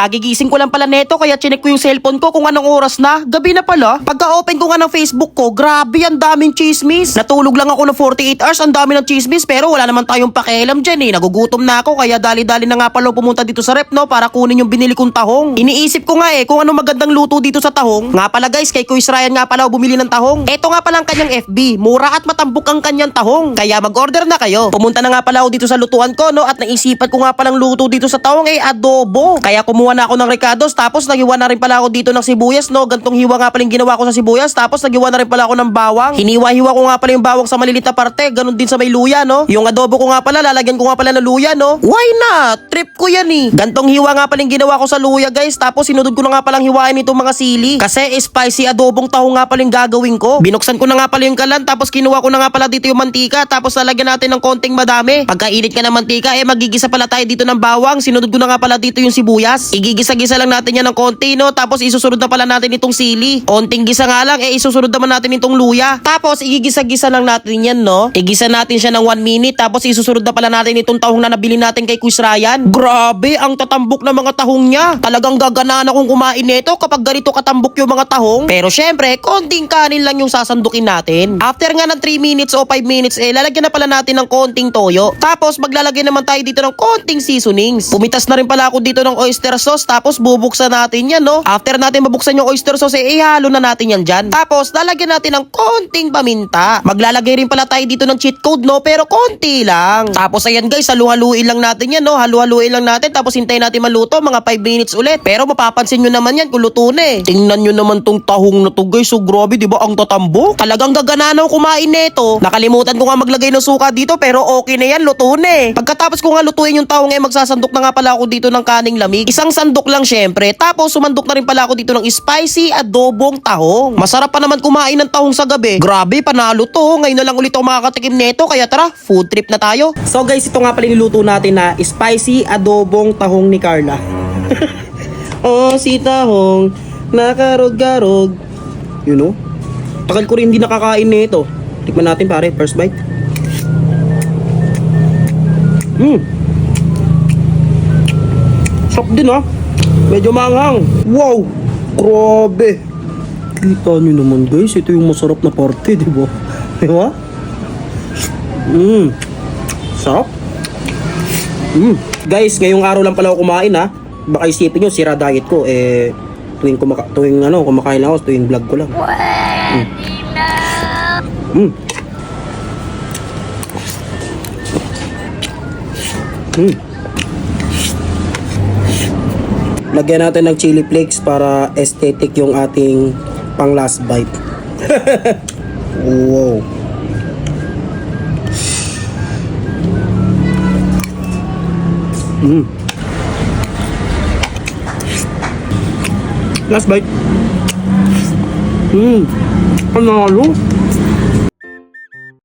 Kagigising ko lang pala neto kaya chinek ko yung cellphone ko kung anong oras na. Gabi na pala. Pagka-open ko nga ng Facebook ko, grabe ang daming chismis. Natulog lang ako ng 48 hours, ang dami ng chismis pero wala naman tayong pakialam dyan eh. Nagugutom na ako kaya dali-dali na nga pala pumunta dito sa rep no para kunin yung binili kong tahong. Iniisip ko nga eh kung ano magandang luto dito sa tahong. Nga pala guys, kay Kuis Ryan nga pala bumili ng tahong. Eto nga pala ang kanyang FB. Mura at matambok ang kanyang tahong. Kaya mag-order na kayo. Pumunta na nga pala ako dito sa lutuan ko no at naisipan ko nga palang luto dito sa tahong eh adobo. Kaya kumuha na ako ng recados tapos naghiwa na rin pala ako dito ng sibuyas no. Gantong hiwa nga pala yung ginawa ko sa sibuyas tapos naghiwa na rin pala ako ng bawang. Hiniwa-hiwa ko nga pala yung bawang sa maliliit na parte. Ganun din sa may luya no. Yung adobo ko nga pala lalagyan ko nga pala ng luya no. Why not? Trip ko yan eh. Gantong hiwa nga pala yung ginawa ko sa luya guys tapos sinunod ko na nga palang hiwain itong mga sili. Kasi spicy adobong taho nga pala yung gagawin ko. Binuksan ko na nga pala yung kalan tapos kinuha ko na nga pala dito yung mantika tapos lalagyan natin ng konting madami. Pagkainit ka ng mantika eh magigisa pala tayo dito ng bawang. Sinunod ko na nga pala dito yung sibuyas. Igigisa-gisa lang natin yan ng konti no tapos isusunod na pala natin itong sili. Konting gisa nga lang eh isusunod naman natin itong luya. Tapos igigisa-gisa lang natin yan no. Igisa natin siya ng 1 minute tapos isusunod na pala natin itong tahong na nabili natin kay Kuis Ryan. Grabe ang tatambok ng mga tahong niya. Talagang gaganaan akong kumain nito kapag ganito katambok yung mga tahong. Pero syempre, konting kanin lang yung sasandukin natin. After nga ng 3 minutes o 5 minutes eh lalagyan na pala natin ng konting toyo. Tapos maglalagay naman tayo dito ng konting seasonings. Pumitas na rin pala ako dito ng oyster sauce tapos bubuksan natin yan no. After natin mabuksan yung oyster sauce eh ihalo na natin yan dyan. Tapos lalagyan natin ng konting paminta. Maglalagay rin pala tayo dito ng cheat code no pero konti lang. Tapos ayan guys, halu-haluin lang natin yan no. Halu-haluin lang natin tapos hintayin natin maluto mga 5 minutes ulit. Pero mapapansin nyo naman yan kung luto na eh. Tingnan nyo naman tong tahong na to guys. So grabe di ba ang tatambo? Talagang gaganaan ako kumain nito. Nakalimutan ko nga maglagay ng suka dito pero okay na yan luto na eh. Pagkatapos ko nga lutuin yung tahong eh magsasandok na nga pala ako dito ng kaning lamig. Isang sandok lang syempre. Tapos sumandok na rin pala ako dito ng spicy adobong tahong. Masarap pa naman kumain ng tahong sa gabi. Grabe panalo to. Ngayon na lang ulit ako makakatikim nito kaya tara food trip na tayo. So guys ito nga pala niluto natin na spicy adobong tahong ni Carla. oh si tahong nakarog-garog. You know? Tagal ko rin hindi nakakain nito. Tikman natin pare, first bite. Hmm. Sarap din ha. Medyo manghang. Wow! Grabe! Kita nyo naman guys, ito yung masarap na parte, di ba? Di ba? Mmm. Sarap. Mm. Guys, ngayong araw lang pala ako kumain ha. Baka isipin nyo, sira diet ko. Eh, tuwing, kumaka tuwing ano, kumakain ako, tuwing vlog ko lang. Mm. Mm. Mm. Lagyan natin ng chili flakes para aesthetic yung ating pang last bite. wow. Mm. Last bite. Mm. Panalo.